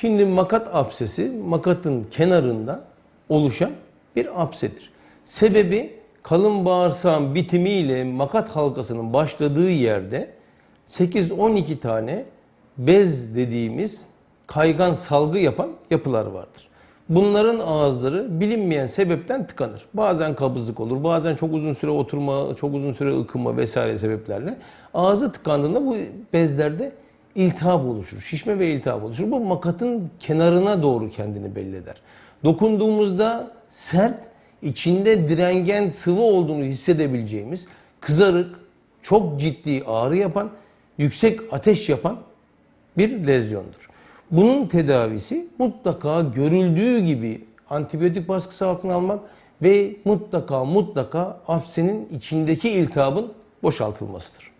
Şimdi makat absesi makatın kenarında oluşan bir absedir. Sebebi kalın bağırsağın bitimiyle makat halkasının başladığı yerde 8-12 tane bez dediğimiz kaygan salgı yapan yapılar vardır. Bunların ağızları bilinmeyen sebepten tıkanır. Bazen kabızlık olur, bazen çok uzun süre oturma, çok uzun süre ıkınma vesaire sebeplerle ağzı tıkandığında bu bezlerde iltihap oluşur. Şişme ve iltihap oluşur. Bu makatın kenarına doğru kendini belli eder. Dokunduğumuzda sert, içinde direngen sıvı olduğunu hissedebileceğimiz kızarık, çok ciddi ağrı yapan, yüksek ateş yapan bir lezyondur. Bunun tedavisi mutlaka görüldüğü gibi antibiyotik baskısı altına almak ve mutlaka mutlaka afsenin içindeki iltihabın boşaltılmasıdır.